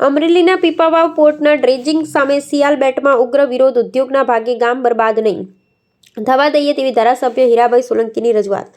અમરેલીના પીપાવાવ પોર્ટના ડ્રેજિંગ સામે સિયાલ બેટમાં ઉગ્ર વિરોધ, ઉદ્યોગના ભાગે ગામ બરબાદ નહીં. થવા દઈએ તેવી ધારાસભ્ય હીરાભાઈ સોલંકીની રજૂઆત.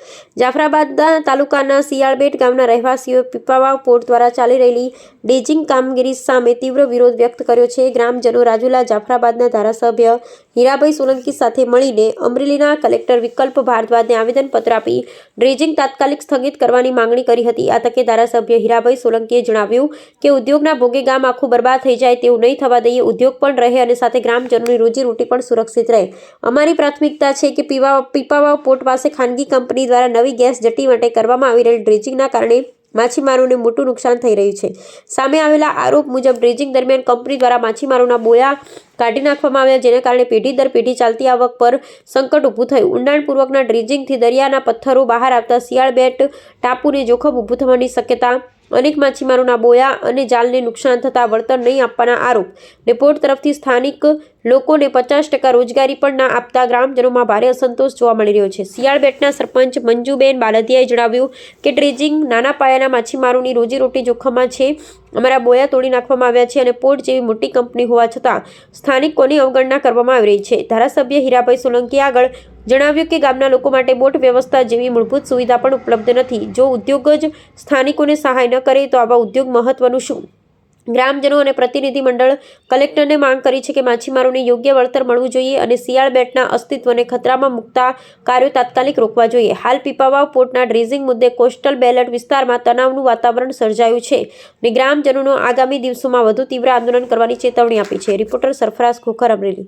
જાફરાબાદના તાલુકાના સિયાળબેટ ગામના રહેવાસીઓએ પીપાવાવ પોર્ટ દ્વારા ચાલી રહેલી ડેજિંગ કામગીરી સામે તીવ્ર વિરોધ વ્યક્ત કર્યો છે. ગ્રામજનો રાજુલા જાફરાબાદના ધારાસભ્ય હીરાભાઈ સોલંકી સાથે મળીને અમરેલીના કલેક્ટર વિકલ્પ ભારદ્વાજને આવેદનપત્ર આપી ડ્રેજિંગ તાત્કાલિક સ્થગિત કરવાની માંગણી કરી હતી. આ તકે ધારાસભ્ય હીરાભાઈ સોલંકીએ જણાવ્યું કે ઉદ્યોગના ભોગે ગામ આખું બરબાદ થઈ જાય તેવું નહીં થવા દઈએ, ઉદ્યોગ પણ રહે અને સાથે ગ્રામજનોની રોજીરોટી પણ સુરક્ષિત રહે. અમારી પ્રાથમિકતા છે કે પીવા પીપાવાવ પોર્ટ પાસે ખાનગી કંપની દ્વારા નવી ગેસ જટી માટે કરવામાં આવી રહેલ ડ્રેજિંગના કારણે માછીમારોને મોટું નુકસાન થઈ રહ્યું છે. સામે આવેલા આરોપ મુજબ ડ્રેજિંગ દરમિયાન કંપની દ્વારા માછીમારોના બોયા કાઢી નાખવામાં આવ્યા, જેના કારણે પેઢી દર પેઢી ચાલતી આવક પર સંકટ ઊભું થયું. ઊંડાણપૂર્વકના ડ્રેજિંગથી દરિયાના પથ્થરો બહાર આવતા શિયાળ બેટ ટાપુને જોખમ ઊભું થવાની શક્યતા અનેક માછીમારોના બોયા અને જાલને નુકસાન થતાં વળતર નહીં આપવાના આરોપ. રિપોર્ટ તરફથી સ્થાનિક લોકોને પચાસ ટકા રોજગારી પણ ના આપતા ગ્રામજનોમાં ભારે અસંતોષ જોવા મળી રહ્યો છે. શિયાળ બેટના સરપંચ મંજુબેન બાલદિયાએ જણાવ્યું કે ડ્રેજિંગ નાના પાયાના માછીમારોની રોજીરોટી જોખમમાં છે. અમારા બોયા તોડી નાખવામાં આવ્યા છે અને પોર્ટ જેવી મોટી કંપની હોવા છતાં સ્થાનિકોની અવગણના કરવામાં આવી રહી છે. ધારાસભ્ય હીરાભાઈ સોલંકી આગળ જણાવ્યું કે ગામના લોકો માટે બોટ વ્યવસ્થા જેવી મૂળભૂત સુવિધા પણ ઉપલબ્ધ નથી. જો ઉદ્યોગ જ સ્થાનિકોને સહાય ન કરે તો આવા ઉદ્યોગ મહત્વનું શું? ગ્રામજનો અને પ્રતિનિધિ મંડળ કલેક્ટરને માંગ કરી છે કે માછીમારોને યોગ્ય વળતર મળવું જોઈએ અને શિયાળ બેટના અસ્તિત્વને ખતરામાં મૂકતા કાર્યો તાત્કાલિક રોકવા જોઈએ. હાલ પીપાવાવ પોર્ટના ડ્રેઝિંગ મુદ્દે કોસ્ટલ બેલેટ વિસ્તારમાં તણાવનું વાતાવરણ સર્જાયું છે અને ગ્રામજનોનો આગામી દિવસોમાં વધુ તીવ્ર આંદોલન કરવાની ચેતવણી આપી છે. રિપોર્ટર સરફરાઝ ખોખર અમરેલી.